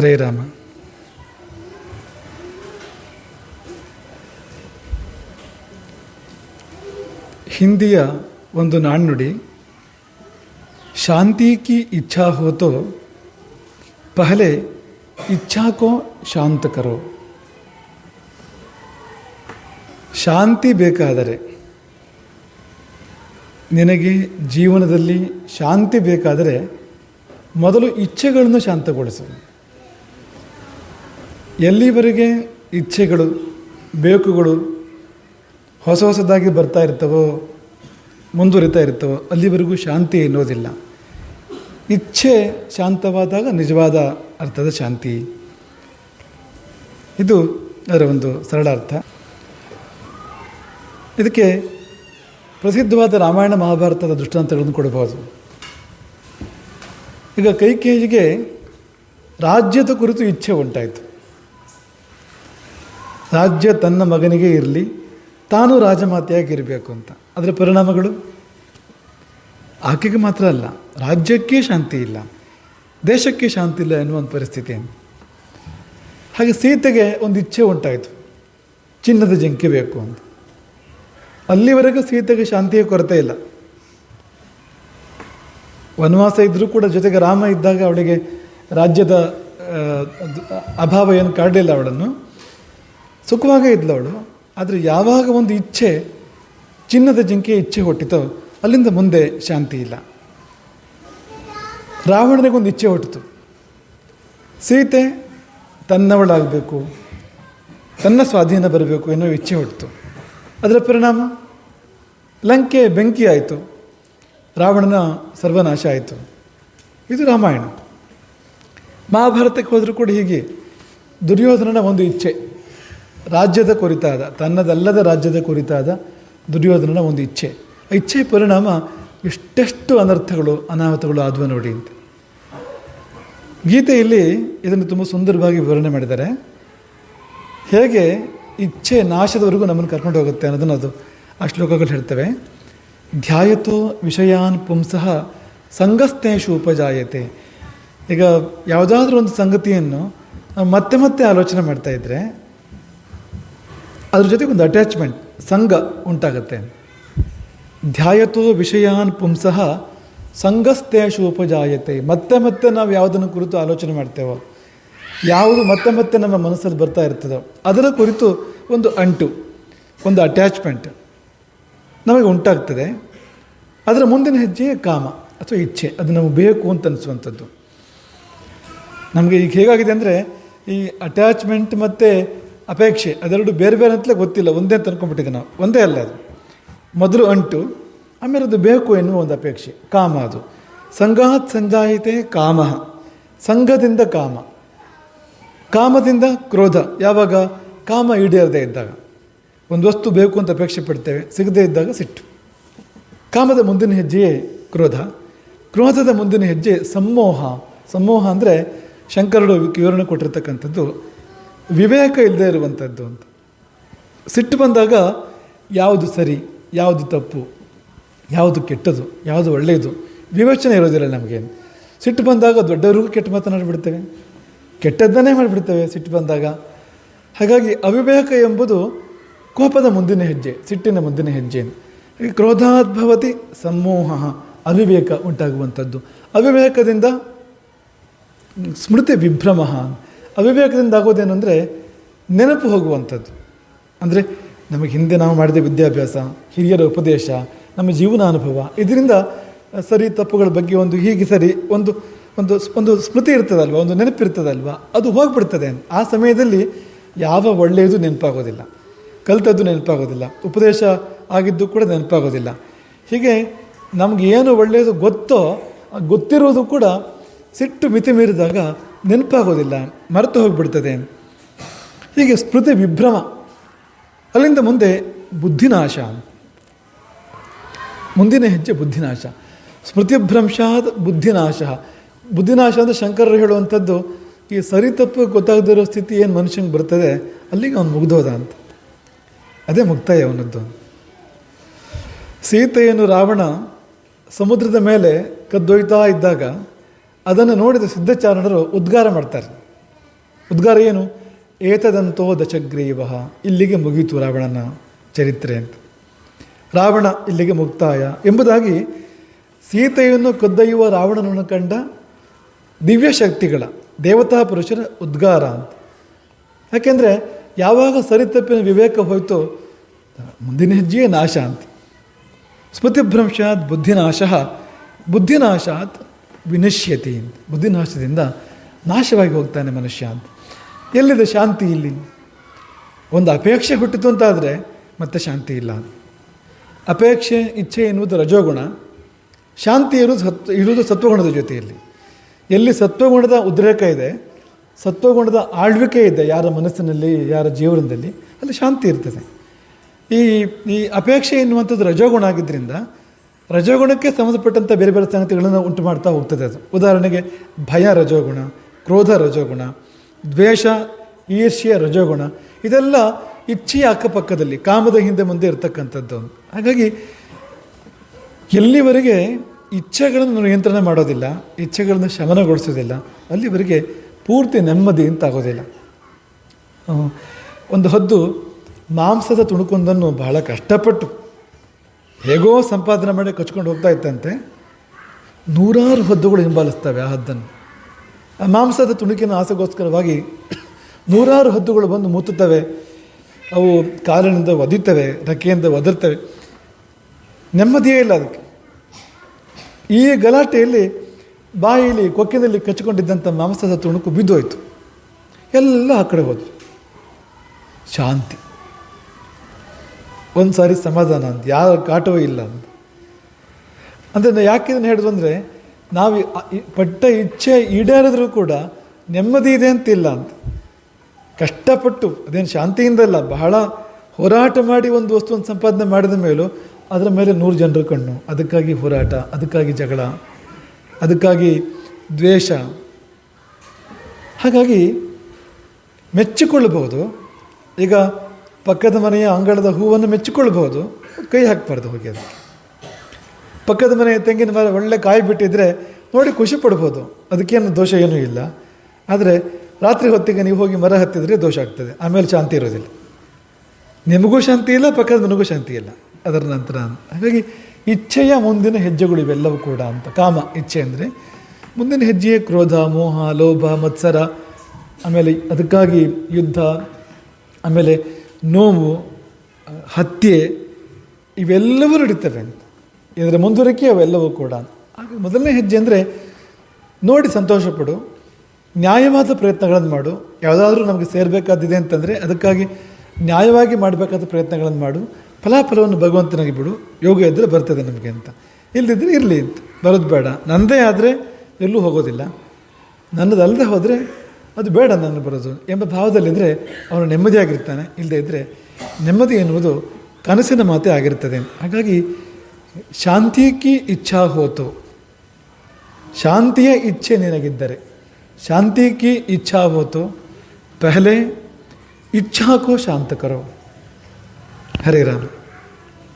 ಹರೇ ರಾಮ. ಹಿಂದಿಯ ಒಂದು ನಾಣ್ಣುಡಿ, ಶಾಂತಿ ಕಿ ಇಚ್ಛಾ ಹೋತೋ, ಪಹಲೆ ಇಚ್ಛಾ ಕೋ ಶಾಂತ ಕರೋ. ಶಾಂತಿ ಬೇಕಾದರೆ ನಿನಗೆ ಜೀವನದಲ್ಲಿ ಶಾಂತಿ ಬೇಕಾದರೆ ಮೊದಲು ಇಚ್ಛೆಗಳನ್ನು ಶಾಂತಗೊಳಿಸು. ಎಲ್ಲಿವರೆಗೆ ಇಚ್ಛೆಗಳು, ಬೇಕುಗಳು ಹೊಸ ಹೊಸದಾಗಿ ಬರ್ತಾ ಇರ್ತವೋ, ಮುಂದುವರಿತಾ ಇರ್ತವೋ, ಅಲ್ಲಿವರೆಗೂ ಶಾಂತಿ ಎನ್ನುವುದಿಲ್ಲ. ಇಚ್ಛೆ ಶಾಂತವಾದಾಗ ನಿಜವಾದ ಅರ್ಥದ ಶಾಂತಿ. ಇದು ಅದರ ಒಂದು ಸರಳ ಅರ್ಥ. ಇದಕ್ಕೆ ಪ್ರಸಿದ್ಧವಾದ ರಾಮಾಯಣ ಮಹಾಭಾರತದ ದೃಷ್ಟಾಂತಗಳನ್ನು ಕೊಡಬಹುದು. ಈಗ ಕೈಕೇಜಿಗೆ ರಾಜ್ಯದ ಕುರಿತು ಇಚ್ಛೆ ಉಂಟಾಯಿತು. ರಾಜ್ಯ ತನ್ನ ಮಗನಿಗೆ ಇರಲಿ, ತಾನು ರಾಜಮಾತೆಯಾಗಿರಬೇಕು ಅಂತ. ಅದರ ಪರಿಣಾಮಗಳು? ಆಕೆಗೆ ಮಾತ್ರ ಅಲ್ಲ. ರಾಜ್ಯಕ್ಕೆ ಶಾಂತಿ ಇಲ್ಲ. ದೇಶಕ್ಕೆ ಶಾಂತಿ ಇಲ್ಲ ಎನ್ನುವ ಒಂದು ಪರಿಸ್ಥಿತಿ ಹಾಗೆ ಸೀತೆಗೆ ಒಂದು ಇಚ್ಛೆ ಉಂಟಾಯಿತು. ಚಿನ್ನದ ಜಂಕೆ ಬೇಕು ಅಂತ. ಅಲ್ಲಿವರೆಗೂ ಸೀತೆಗೆ ಶಾಂತಿಯ ಕೊರತೆ ಇಲ್ಲ. ವನವಾಸ ಇದ್ದರೂ ಕೂಡ ಜೊತೆಗೆ ರಾಮ ಇದ್ದಾಗ ಅವಳಿಗೆ ರಾಜ್ಯದ ಅಭಾವ ಏನು ಕಾಡಲಿಲ್ಲ ಅವಳನ್ನು. ಸುಖವಾಗೇ ಇದ್ಲವಳು ಆದರೆ ಯಾವಾಗ ಒಂದು ಇಚ್ಛೆ, ಚಿನ್ನದ ಜಿಂಕೆ ಇಚ್ಛೆ ಹೊಟ್ಟಿತೋ, ಅಲ್ಲಿಂದ ಮುಂದೆ ಶಾಂತಿ ಇಲ್ಲ. ರಾವಣನಿಗೊಂದು ಇಚ್ಛೆ ಹೊಟ್ಟಿತು. ಸೀತೆ ತನ್ನವಳಾಗಬೇಕು, ತನ್ನ ಸ್ವಾಧೀನ ಬರಬೇಕು ಎನ್ನುವ ಇಚ್ಛೆ ಹೊಟ್ಟಿತು. ಅದರ ಪರಿಣಾಮ? ಲಂಕೆ ಬೆಂಕಿ ಆಯಿತು. ರಾವಣನ ಸರ್ವನಾಶ ಆಯಿತು. ಇದು ರಾಮಾಯಣ. ಮಹಾಭಾರತಕ್ಕೆ ಹೋದರೂ ಕೂಡ ಹೀಗೆ. ದುರ್ಯೋಧನನ ಒಂದು ಇಚ್ಛೆ. ರಾಜ್ಯದ ಕುರಿತಾದ, ತನ್ನದಲ್ಲದ ರಾಜ್ಯದ ಕುರಿತಾದ ದುರ್ಯೋಧನನ ಒಂದು ಇಚ್ಛೆ. ಆ ಇಚ್ಛೆಯ ಪರಿಣಾಮ ಎಷ್ಟೆಷ್ಟು ಅನರ್ಥಗಳು, ಅನಾಹುತಗಳು ಆದವು ನೋಡಿ ಅಂತ. ಗೀತೆಯಲ್ಲಿ ಇದನ್ನು ತುಂಬ ಸುಂದರವಾಗಿ ವಿವರಣೆ ಮಾಡಿದ್ದಾರೆ. ಹೇಗೆ ಇಚ್ಛೆ ನಾಶದವರೆಗೂ ನಮ್ಮನ್ನು ಕರ್ಕೊಂಡು ಹೋಗುತ್ತೆ ಅನ್ನೋದನ್ನು ಅದು ಆ ಶ್ಲೋಕಗಳು ಹೇಳ್ತವೆ. ಧ್ಯಾಯತೋ ವಿಷಯಾನ್ ಪುಂಸಃ ಸಂಗಸ್ತೇಶು ಉಪಜಾಯತೆ. ಈಗ ಯಾವುದಾದ್ರೂ ಒಂದು ಸಂಗತಿಯನ್ನು ಮತ್ತೆ ಮತ್ತೆ ಆಲೋಚನೆ ಮಾಡ್ತಾ ಇದ್ದರೆ ಅದ್ರ ಜೊತೆಗೆ ಒಂದು ಅಟ್ಯಾಚ್ಮೆಂಟ್ ಸಂಘ ಉಂಟಾಗುತ್ತೆ. ಧ್ಯಾಯತೋ ವಿಷಯಾನ್ ಪುಂಸಃ ಸಂಘಸ್ತೇಶು ಉಪಜಾಯತೆ ಮತ್ತೆ ಮತ್ತೆ ನಾವು ಯಾವುದನ್ನು ಕುರಿತು ಆಲೋಚನೆ ಮಾಡ್ತೇವೋ, ಯಾವುದು ಮತ್ತೆ ಮತ್ತೆ ನಮ್ಮ ಮನಸ್ಸಲ್ಲಿ ಬರ್ತಾ ಇರ್ತದೋ, ಅದರ ಕುರಿತು ಒಂದು ಅಂಟು, ಒಂದು ಅಟ್ಯಾಚ್ಮೆಂಟ್ ನಮಗೆ ಉಂಟಾಗ್ತದೆ. ಅದರ ಮುಂದಿನ ಹೆಜ್ಜೆಯೇ ಕಾಮ ಅಥವಾ ಇಚ್ಛೆ, ಅದು ನಮಗೆ ಬೇಕು ಅಂತ ಅನಿಸುವಂಥದ್ದು. ನಮಗೆ ಈಗ ಹೇಗಾಗಿದೆ ಅಂದರೆ, ಈ ಅಟ್ಯಾಚ್ಮೆಂಟ್ ಮತ್ತು ಅಪೇಕ್ಷೆ. ಅದೆರಡು ಬೇರೆ ಬೇರೆ ಅಂತಲೇ ಗೊತ್ತಿಲ್ಲ. ಒಂದೇ ಅಂತ ನಾವು. ಒಂದೇ ಅಲ್ಲ ಅದು. ಮೊದಲು ಅಂಟು ಆಮೇಲೆ ಅದು ಬೇಕು ಎನ್ನುವ ಒಂದು ಅಪೇಕ್ಷೆ. ಕಾಮ ಅದು. ಸಂಘಾತ್ ಸಂಜಾಯಿತೆ ಕಾಮ. ಸಂಘದಿಂದ ಕಾಮ. ಕಾಮದಿಂದ ಕ್ರೋಧ. ಯಾವಾಗ? ಕಾಮ ಈಡೇರದೇ ಇದ್ದಾಗ. ಒಂದು ವಸ್ತು ಬೇಕು ಅಂತ ಅಪೇಕ್ಷೆ ಪಡ್ತೇವೆ. ಸಿಗದೇ ಇದ್ದಾಗ ಸಿಟ್ಟು. ಕಾಮದ ಮುಂದಿನ ಹೆಜ್ಜೆಯೇ ಕ್ರೋಧ. ಕ್ರೋಧದ ಮುಂದಿನ ಹೆಜ್ಜೆ ಸಮ್ಮೋಹ. ಸಮ್ಮೋಹ ಅಂದರೆ ಶಂಕರರು ವಿವರಣೆ ಕೊಟ್ಟಿರ್ತಕ್ಕಂಥದ್ದು. ವಿವೇಕ ಇಲ್ಲದೆ ಇರುವಂಥದ್ದು ಅಂತ. ಸಿಟ್ಟು ಬಂದಾಗ ಯಾವುದು ಸರಿ, ಯಾವುದು ತಪ್ಪು, ಯಾವುದು ಕೆಟ್ಟದು, ಯಾವುದು ಒಳ್ಳೆಯದು ವಿವೇಚನೆ ಇರೋದಿಲ್ಲ ನಮಗೆ. ಸಿಟ್ಟು ಬಂದಾಗ ದೊಡ್ಡವರಿಗೂ ಕೆಟ್ಟ ಮಾತನಾಡಿಬಿಡ್ತೇವೆ. ಕೆಟ್ಟದ್ದನ್ನೇ ಮಾಡಿಬಿಡ್ತೇವೆ ಸಿಟ್ಟು ಬಂದಾಗ. ಹಾಗಾಗಿ ಅವಿವೇಕ ಎಂಬುದು ಕೋಪದ ಮುಂದಿನ ಹೆಜ್ಜೆ, ಸಿಟ್ಟಿನ ಮುಂದಿನ ಹೆಜ್ಜೆ. ಕ್ರೋಧಾದ್ಭವತಿ ಸಮೂಹ ಅವಿವೇಕ ಉಂಟಾಗುವಂಥದ್ದು. ಅವಿವೇಕದಿಂದ ಸ್ಮೃತಿ ವಿಭ್ರಮ ಅವಿವೇಕದಿಂದ ಆಗೋದೇನು ಅಂದರೆ ನೆನಪು ಹೋಗುವಂಥದ್ದು. ಅಂದರೆ ನಮಗೆ ಹಿಂದೆ ನಾವು ಮಾಡಿದ ವಿದ್ಯಾಭ್ಯಾಸ, ಹಿರಿಯರ ಉಪದೇಶ, ನಮ್ಮ ಜೀವನ ಅನುಭವ, ಇದರಿಂದ ಸರಿ ತಪ್ಪುಗಳ ಬಗ್ಗೆ ಒಂದು ಹೀಗೆ ಸರಿ ಒಂದು ಒಂದು ಒಂದು ಸ್ಮೃತಿ ಇರ್ತದಲ್ವ, ಒಂದು ನೆನಪಿರ್ತದಲ್ವ, ಅದು ಹೋಗ್ಬಿಡ್ತದೆ. ಆ ಸಮಯದಲ್ಲಿ ಯಾವ ಒಳ್ಳೆಯದು ನೆನಪಾಗೋದಿಲ್ಲ. ಕಲಿತದ್ದು ನೆನಪಾಗೋದಿಲ್ಲ. ಉಪದೇಶ ಆಗಿದ್ದು ಕೂಡ ನೆನಪಾಗೋದಿಲ್ಲ. ಹೀಗೆ ನಮಗೇನು ಒಳ್ಳೆಯದು ಗೊತ್ತೋ, ಗೊತ್ತಿರೋದು ಕೂಡ ಸಿಟ್ಟು ಮಿತಿ ಮೀರಿದಾಗ ನೆನಪಾಗೋದಿಲ್ಲ, ಮರೆತು ಹೋಗಿಬಿಡ್ತದೆ. ಹೀಗೆ ಸ್ಮೃತಿ ವಿಭ್ರಮ, ಅಲ್ಲಿಂದ ಮುಂದೆ ಬುದ್ಧಿನಾಶ. ಮುಂದಿನ ಹೆಜ್ಜೆ ಬುದ್ಧಿನಾಶ. ಸ್ಮೃತಿಭ್ರಂಶಾತ್ ಬುದ್ಧಿನಾಶ. ಬುದ್ಧಿನಾಶ ಅಂದರೆ ಶಂಕರರು ಹೇಳುವಂಥದ್ದು, ಈ ಸರಿ ತಪ್ಪು ಗೊತ್ತಾಗದಿರೋ ಸ್ಥಿತಿ ಏನು ಮನುಷ್ಯಂಗೆ ಬರ್ತದೆ, ಅಲ್ಲಿಗೆ ಅವನು ಮುಗ್ದೋದ ಅಂತ. ಅದೇ ಮುಕ್ತಾಯ ಅವನದ್ದು. ಸೀತೆಯನ್ನು ರಾವಣ ಸಮುದ್ರದ ಮೇಲೆ ಕದ್ದೊಯ್ತಾ ಇದ್ದಾಗ ಅದನ್ನು ನೋಡಿದ ಸಿದ್ಧಚಾರಣರು ಉದ್ಗಾರ ಮಾಡ್ತಾರೆ. ಉದ್ಗಾರ ಏನು? ಏತದಂತೋ ದಶಗ್ರೀವ, ಇಲ್ಲಿಗೆ ಮುಗಿಯಿತು ರಾವಣನ ಚರಿತ್ರೆ ಅಂತ. ರಾವಣ ಇಲ್ಲಿಗೆ ಮುಕ್ತಾಯ ಎಂಬುದಾಗಿ ಸೀತೆಯನ್ನು ಕದ್ದೊಯ್ಯುವ ರಾವಣನನ್ನು ಕಂಡ ದಿವ್ಯ ಶಕ್ತಿಗಳ ದೇವತಾ ಪುರುಷರ ಉದ್ಗಾರ ಅಂತ. ಯಾಕೆಂದರೆ, ಯಾವಾಗ ಸರಿತಪ್ಪಿನ ವಿವೇಕ ಹೋಯಿತು, ಮುಂದಿನ ಹೆಜ್ಜೆಯೇ ನಾಶ ಅಂತ. ಸ್ಮೃತಿಭ್ರಂಶಾತ್ ಬುದ್ಧಿನಾಶ, ಬುದ್ಧಿನಾಶಾತ್ ವಿನಶ್ಯತಿ ಬುದ್ಧಿನಾಶದಿಂದ ನಾಶವಾಗಿ ಹೋಗ್ತಾನೆ ಮನುಷ್ಯ ಅಂತ. ಎಲ್ಲಿದೆ ಶಾಂತಿ ಇಲ್ಲಿ? ಒಂದು ಅಪೇಕ್ಷೆ ಹುಟ್ಟಿತು ಅಂತಾದರೆ ಮತ್ತೆ ಶಾಂತಿ ಇಲ್ಲ ಅಪೇಕ್ಷೆ, ಇಚ್ಛೆ ಎನ್ನುವುದು ರಜೋಗುಣ. ಶಾಂತಿ ಇರುವುದು ಸತ್, ಇರುವುದು ಸತ್ವಗುಣದ ಜೊತೆಯಲ್ಲಿ. ಎಲ್ಲಿ ಸತ್ವಗುಣದ ಉದ್ರೇಕ ಇದೆ, ಸತ್ವಗುಣದ ಆಳ್ವಿಕೆ ಇದೆ, ಯಾರ ಮನಸ್ಸಿನಲ್ಲಿ, ಯಾರ ಜೀವನದಲ್ಲಿ, ಅಲ್ಲಿ ಶಾಂತಿ ಇರ್ತದೆ. ಈ ಈ ಅಪೇಕ್ಷೆ ಎನ್ನುವಂಥದ್ದು ರಜೋಗುಣ ಆಗಿದ್ದರಿಂದ ರಜೋಗುಣಕ್ಕೆ ಸಂಬಂಧಪಟ್ಟಂಥ ಬೇರೆ ಬೇರೆ ಸಂಗತಿಗಳನ್ನು ಉಂಟು ಮಾಡ್ತಾ ಹೋಗ್ತದೆ ಅದು. ಉದಾಹರಣೆಗೆ ಭಯ ರಜೋಗುಣ, ಕ್ರೋಧ ರಜೋಗುಣ, ದ್ವೇಷ, ಈರ್ಷ್ಯ ರಜೋಗುಣ, ಇದೆಲ್ಲ ಇಚ್ಛೆಯ ಅಕ್ಕಪಕ್ಕದಲ್ಲಿ, ಕಾಮದ ಹಿಂದೆ ಮುಂದೆ ಇರತಕ್ಕಂಥದ್ದು. ಹಾಗಾಗಿ ಎಲ್ಲಿವರೆಗೆ ಇಚ್ಛೆಗಳನ್ನು ನಿಯಂತ್ರಣ ಮಾಡೋದಿಲ್ಲ, ಇಚ್ಛೆಗಳನ್ನು ಶಮನಗೊಳಿಸೋದಿಲ್ಲ, ಅಲ್ಲಿವರೆಗೆ ಪೂರ್ತಿ ನೆಮ್ಮದಿ ಅಂತ ಆಗೋದಿಲ್ಲ ಒಂದು ಹದ್ದು ಮಾಂಸದ ತುಣುಕೊಂದನ್ನು ಬಹಳ ಕಷ್ಟಪಟ್ಟು ಹೇಗೋ ಸಂಪಾದನೆ ಮಾಡಿ ಕಚ್ಕೊಂಡು ಹೋಗ್ತಾ ಇತ್ತಂತೆ ನೂರಾರು ಹದ್ದುಗಳು ಹಿಂಬಾಲಿಸ್ತವೆ ಆ ಹದ್ದನ್ನು. ಆ ಮಾಂಸದ ತುಣುಕಿನ ಆಸೆಗೋಸ್ಕರವಾಗಿ ನೂರಾರು ಹದ್ದುಗಳು ಬಂದು ಮುತ್ತುತ್ತವೆ. ಅವು ಕಾಲಿನಿಂದ ಒದಿತವೆ, ರೆಕ್ಕೆಯಿಂದ ಒದರ್ತವೆ. ನೆಮ್ಮದಿಯೇ ಇಲ್ಲ ಅದಕ್ಕೆ. ಈ ಗಲಾಟೆಯಲ್ಲಿ ಬಾಯಿಲಿ, ಕೊಕ್ಕಿನಲ್ಲಿ ಕಚ್ಚಿಕೊಂಡಿದ್ದಂಥ ಮಾಂಸದ ತುಣುಕು ಬಿದ್ದೋಯ್ತು. ಎಲ್ಲ ಆ ಕಡೆ ಹೋದ್ರು ಶಾಂತಿ. ಒಂದು ಸಾರಿ ಸಮಾಧಾನ ಅಂತ, ಯಾವ ಕಾಟವೂ ಇಲ್ಲ ಅಂತ. ಅಂದರೆ ಯಾಕೆ ಇದನ್ನು ಹೇಳಿದ್ರು ಅಂದರೆ, ನಾವು ಪಟ್ಟ ಇಚ್ಛೆ ಈಡೇರಿದ್ರೂ ಕೂಡ ನೆಮ್ಮದಿ ಇದೆ ಅಂತಿಲ್ಲ ಅಂತ. ಕಷ್ಟಪಟ್ಟು, ಅದೇನು ಶಾಂತಿಯಿಂದಲ್ಲ, ಬಹಳ ಹೋರಾಟ ಮಾಡಿ ಒಂದು ವಸ್ತುವನ್ನು ಸಂಪಾದನೆ ಮಾಡಿದ ಮೇಲೂ ಅದರ ಮೇಲೆ ನೂರು ಜನರು ಕಣ್ಣು. ಅದಕ್ಕಾಗಿ ಹೋರಾಟ, ಅದಕ್ಕಾಗಿ ಜಗಳ, ಅದಕ್ಕಾಗಿ ದ್ವೇಷ. ಹಾಗಾಗಿ, ಮೆಚ್ಚಿಕೊಳ್ಳಬಹುದು. ಈಗ ಪಕ್ಕದ ಮನೆಯ ಅಂಗಳದ ಹೂವನ್ನು ಮೆಚ್ಚಿಕೊಳ್ಬೋದು ಕೈ ಹಾಕಬಾರ್ದು ಹೋಗಿ ಅದಕ್ಕೆ. ಪಕ್ಕದ ಮನೆಯ ತೆಂಗಿನ ಮರ ಒಳ್ಳೆ ಕಾಯಿ ಬಿಟ್ಟಿದ್ರೆ ನೋಡಿ ಖುಷಿ ಪಡ್ಬೋದು, ಅದಕ್ಕೇನು ದೋಷ ಏನೂ ಇಲ್ಲ. ಆದರೆ ರಾತ್ರಿ ಹೊತ್ತಿಗೆ ನೀವು ಹೋಗಿ ಮರ ಹತ್ತಿದರೆ ದೋಷ ಆಗ್ತದೆ, ಆಮೇಲೆ ಶಾಂತಿ ಇರೋದಿಲ್ಲ. ನಿಮಗೂ ಶಾಂತಿ ಇಲ್ಲ, ಪಕ್ಕದ ಮನೆಗೂ ಶಾಂತಿ ಇಲ್ಲ. ಅದರ ನಂತರ ಹಾಗಾಗಿ ಇಚ್ಛೆಯ ಮುಂದಿನ ಹೆಜ್ಜೆಗಳು ಇವೆಲ್ಲವೂ ಕೂಡ ಅಂತ, ಕಾಮ, ಇಚ್ಛೆ ಅಂದರೆ ಮುಂದಿನ ಹೆಜ್ಜೆಯೇ ಕ್ರೋಧ, ಮೋಹ, ಲೋಭ, ಮತ್ಸರ, ಆಮೇಲೆ ಅದಕ್ಕಾಗಿ ಯುದ್ಧ, ಆಮೇಲೆ ನೋವು ಹತ್ಯೆ, ಇವೆಲ್ಲವೂ ನಡೀತವೆ ಅಂತ. ಇದರ ಮುಂದುವರಿಕೆ ಅವೆಲ್ಲವೂ ಕೂಡ. ಹಾಗೆ ಮೊದಲನೇ ಹೆಜ್ಜೆ ಅಂದರೆ ನೋಡಿ ಸಂತೋಷಪಡು, ನ್ಯಾಯವಾದ ಪ್ರಯತ್ನಗಳನ್ನು ಮಾಡು. ಯಾವುದಾದ್ರೂ ನಮಗೆ ಸೇರಬೇಕಾದಿದೆ ಅಂತಂದರೆ ಅದಕ್ಕಾಗಿ ನ್ಯಾಯವಾಗಿ ಮಾಡಬೇಕಾದ ಪ್ರಯತ್ನಗಳನ್ನು ಮಾಡು. ಫಲಾಫಲವನ್ನು ಭಗವಂತನಿಗೆ ಬಿಡು. ಯೋಗ ಇದ್ದರೆ ಬರ್ತದೆ ನಮಗೆ ಅಂತ. ಇಲ್ಲದಿದ್ದರೆ ಇರಲಿ ಅಂತ. ಬರೋದು ಬೇಡ. ನನ್ನದೇ ಆದರೆ ಎಲ್ಲೂ ಹೋಗೋದಿಲ್ಲ. ನನ್ನದಲ್ಲದೆ ಹೋದರೆ ಅದು ಬೇಡ ನನ್ನ ಬರೋದು ಎಂಬ ಭಾವದಲ್ಲಿದ್ದರೆ ಅವನು ನೆಮ್ಮದಿಯಾಗಿರ್ತಾನೆ ಇಲ್ಲದೇ ಇದ್ದರೆ ನೆಮ್ಮದಿ ಎನ್ನುವುದು ಕನಸಿನ ಮಾತೇ ಆಗಿರ್ತದೆ. ಹಾಗಾಗಿ ಶಾಂತಿಕಿ ಇಚ್ಛಾ ಹೋತು. ಶಾಂತಿಯ ಇಚ್ಛೆ ನಿನಗಿದ್ದರೆ, ಶಾಂತಿ ಕಿ ಇಚ್ಛಾ ಹೋತು. ಪಹಲೆ ಇಚ್ಛಾಕೋ ಶಾಂತಕರೋ ಶಾಂತ ಕರೋ. ಹರೇ ರಾಮ್.